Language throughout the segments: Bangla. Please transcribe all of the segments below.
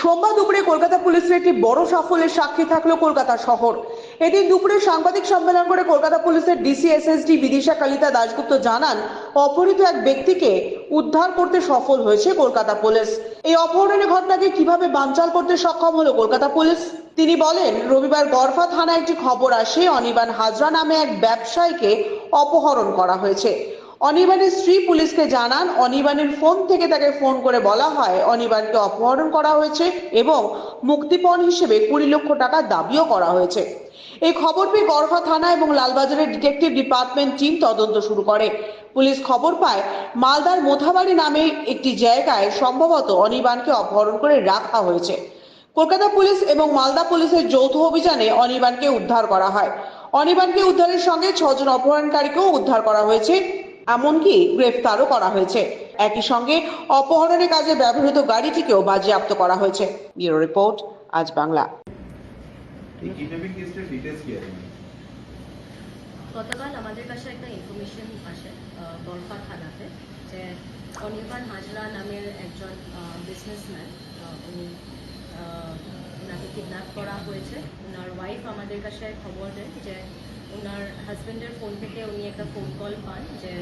সোমবার দুপুরে কলকাতা পুলিশের একটি বড় সাফল্যের সাক্ষী থাকল কলকাতা শহর। এদিন দুপুরে সাংবাদিক সম্মেলন করে কলকাতা পুলিশের ডিসি এসএসডি বিদিশা কালিতা দাশগুপ্ত জানান, অপহৃত এক ব্যক্তিকে উদ্ধার করতে সফল হয়েছে কলকাতা পুলিশ। এই অপহরণের ঘটনাকে কীভাবে বানচাল করতে সক্ষম হলো কলকাতা পুলিশ? তিনি বলেন, রবিবার গড়ফা থানায় একটি খবর আসে, অনিবান হাজরা নামে এক ব্যবসায়ীকে অপহরণ করা হয়েছে। অনিবানের স্ত্রী পুলিশকে জানান অনিবানের ফোন থেকে তাকে ফোন করে বলা হয় অনিবানকে অপহরণ করা হয়েছে এবং মুক্তিপণ হিসেবে কুড়ি লক্ষ টাকা দাবিও করা হয়েছে। এই খবর পেয়ে গড়ফা থানা এবং লালবাজারের ডিটেকটিভ ডিপার্টমেন্ট টিম তদন্ত শুরু করে। পুলিশ খবর পায়, মালদার মোথাবাড়ি নামে একটি জায়গায় সম্ভবত অনিবানকে অপহরণ করে রাখা হয়েছে। কলকাতা পুলিশ এবং মালদা পুলিশের যৌথ অভিযানে অনিবানকে উদ্ধার করা হয়। অনিবানকে উদ্ধারের সঙ্গে ছজন অপহরণকারীকেও উদ্ধার করা হয়েছে। এমনকি গ্রেফতারও করা হয়েছে। একই সঙ্গে অপহরণের কাজে ব্যবহৃত গাড়িটিকেও বাজেয়াপ্ত করা হয়েছে। ব্যুরো রিপোর্ট আজ বাংলা। গতকাল আমাদের কাছে একটা ইনফরমেশন আসে বরফা থানাতে যে অনির্বাণ হাজরা নামের একজন বিজনেসম্যান উনি আহ, ওনাকে কিডন্যাপ করা হয়েছে। ওনার ওয়াইফ আমাদের কাছে খবর দেয় যে ওনার হাজব্যান্ডের ফোন থেকে উনি একটা ফোন কল পান যে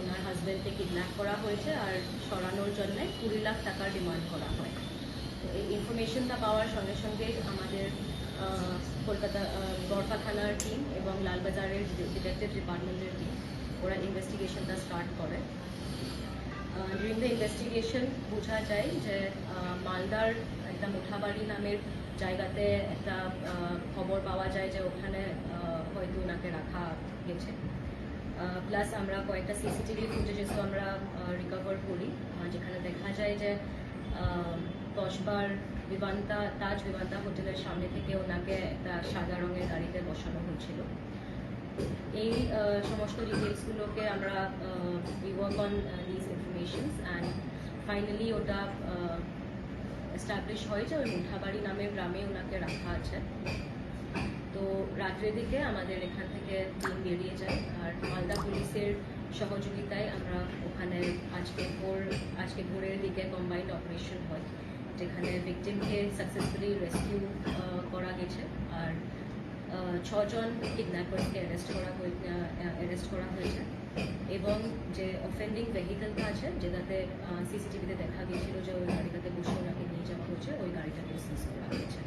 ওনার হাজব্যান্ডকে কিডন্যাপ করা হয়েছে আর সরানোর জন্য কুড়ি লাখ টাকার ডিমান্ড করা হয়। তো এই ইনফরমেশনটা পাওয়ার সঙ্গে সঙ্গে আমাদের কলকাতা গড়ফা থানার টিম এবং লালবাজারের ডিটেকটিভ ডিপার্টমেন্টের টিম ওরা ইনভেস্টিগেশনটা স্টার্ট করে। ডিউরিং দ্য ইনভেস্টিগেশন বোঝা যায় যে মালদার একটা মুঠাবাড়ি নামের জায়গাতে একটা খবর পাওয়া যায় যে ওখানে হয়তো ওনাকে রাখা গেছে। প্লাস আমরা কয়েকটা সিসিটিভি ফুটেজেসও আমরা রিকভার করি। যেখানে দেখা যায় যে কসবার বিমানতা তাজ বিমানতা হোটেলের সামনে থেকে ওনাকে একটা সাদা রঙের গাড়িতে বসানো হয়েছিল। এই সমস্ত ডিটেলসগুলোকে আমরা we work on this informations and finally ওটা এস্টাবলিশ হয় যে ওই মুঠাবাড়ি নামের গ্রামে ওনাকে রাখা আছে। তো রাত্রের দিকে আমাদের এখান থেকে টিম বেরিয়ে যায়। আর মালদা পুলিশের সহযোগিতায় আমরা ওখানে আজকে ভোর, আজকে ভোরের দিকে কম্বাইন্ড অপারেশন হয়, যেখানে ভিকটিমকে সাকসেসফুলি রেস্কিউ করা গেছে। আর ছজন কিডন্যাপারকে অ্যারেস্ট করা অ্যারেস্ট করা হয়েছে। এবং যে অফেন্ডিং ভেহিকেলটা আছে, যেটাতে সিসিটিভিতে দেখা গিয়েছিল যে ওই গাড়িটাতে বসে ওনাকে নিয়ে যাওয়া হয়েছে, ওই গাড়িটাকে সিজ করা হয়েছে।